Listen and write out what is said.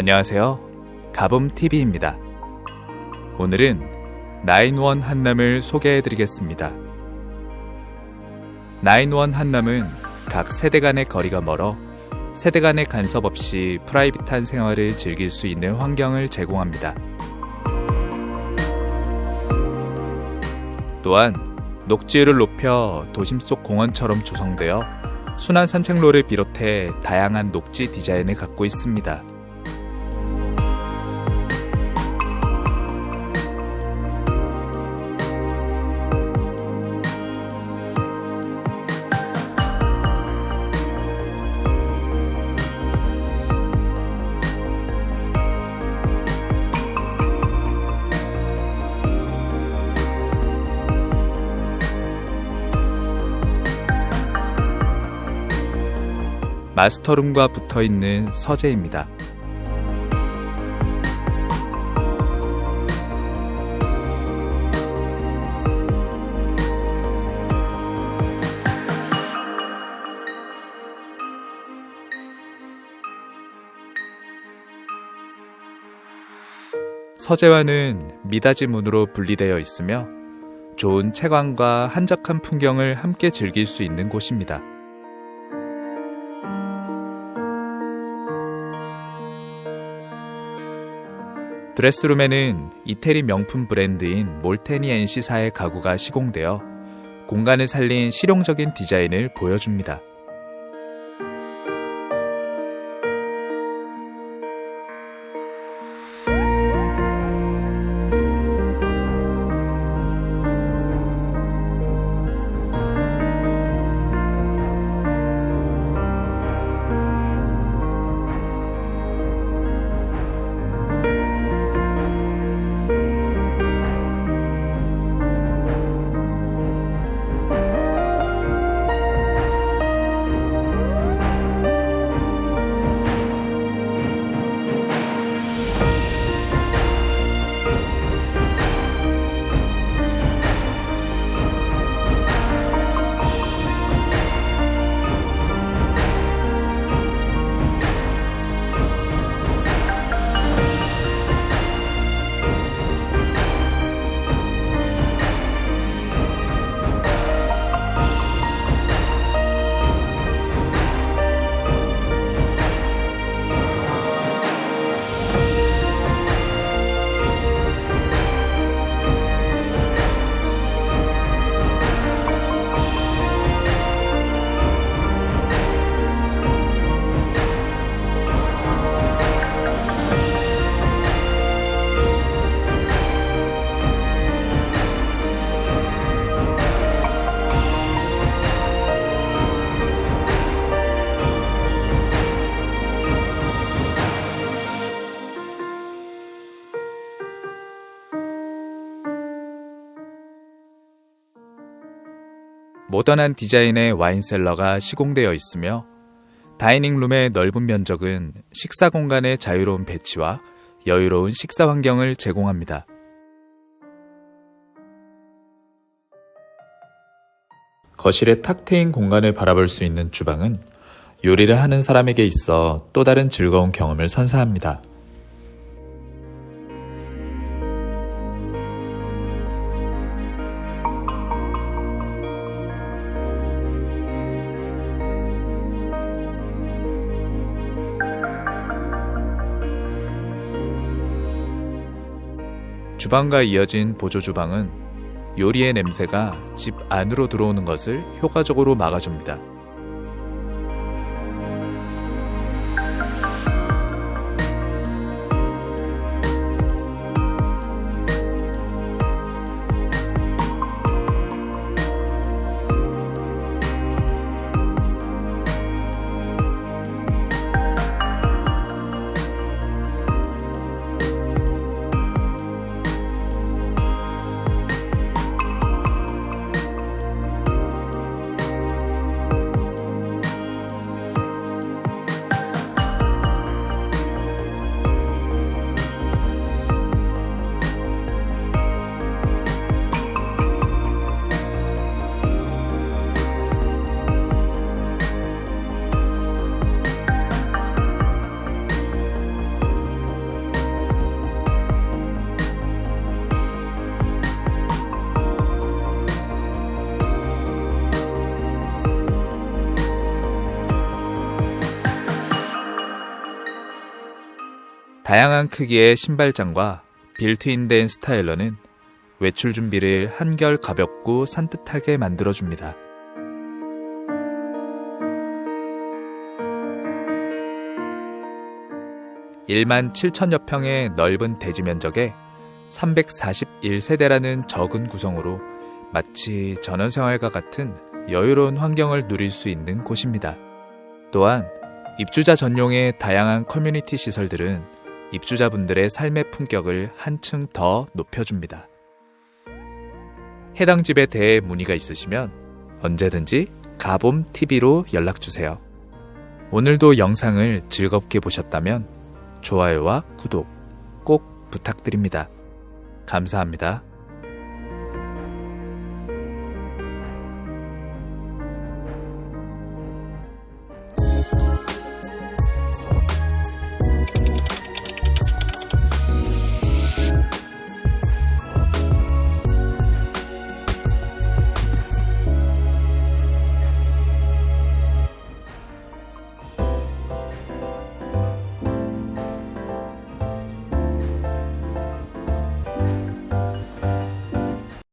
안녕하세요. 가봄TV입니다. 오늘은 나인원 한남을 소개해 드리겠습니다. 나인원 한남은 각 세대 간의 거리가 멀어 세대 간의 간섭 없이 프라이빗한 생활을 즐길 수 있는 환경을 제공합니다. 또한 녹지율을 높여 도심 속 공원처럼 조성되어 순환 산책로를 비롯해 다양한 녹지 디자인을 갖고 있습니다. 마스터룸과 붙어 있는 서재입니다. 서재와는 미닫이 문으로 분리되어 있으며 좋은 채광과 한적한 풍경을 함께 즐길 수 있는 곳입니다. 드레스룸에는 이태리 명품 브랜드인 몰테니 NC사의 가구가 시공되어 공간을 살린 실용적인 디자인을 보여줍니다. 모던한 디자인의 와인셀러가 시공되어 있으며 다이닝룸의 넓은 면적은 식사 공간의 자유로운 배치와 여유로운 식사 환경을 제공합니다. 거실에 탁 트인 공간을 바라볼 수 있는 주방은 요리를 하는 사람에게 있어 또 다른 즐거운 경험을 선사합니다. 주방과 이어진 보조 주방은 요리의 냄새가 집 안으로 들어오는 것을 효과적으로 막아줍니다. 다양한 크기의 신발장과 빌트인된 스타일러는 외출 준비를 한결 가볍고 산뜻하게 만들어줍니다. (1만 7천여 평의 넓은 대지 면적에 341세대라는 적은 구성으로 마치 전원생활과 같은 여유로운 환경을 누릴 수 있는 곳입니다. 또한 입주자 전용의 다양한 커뮤니티 시설들은 입주자분들의 삶의 품격을 한층 더 높여줍니다. 해당 집에 대해 문의가 있으시면 언제든지 가봄TV로 연락주세요. 오늘도 영상을 즐겁게 보셨다면 좋아요와 구독 꼭 부탁드립니다. 감사합니다.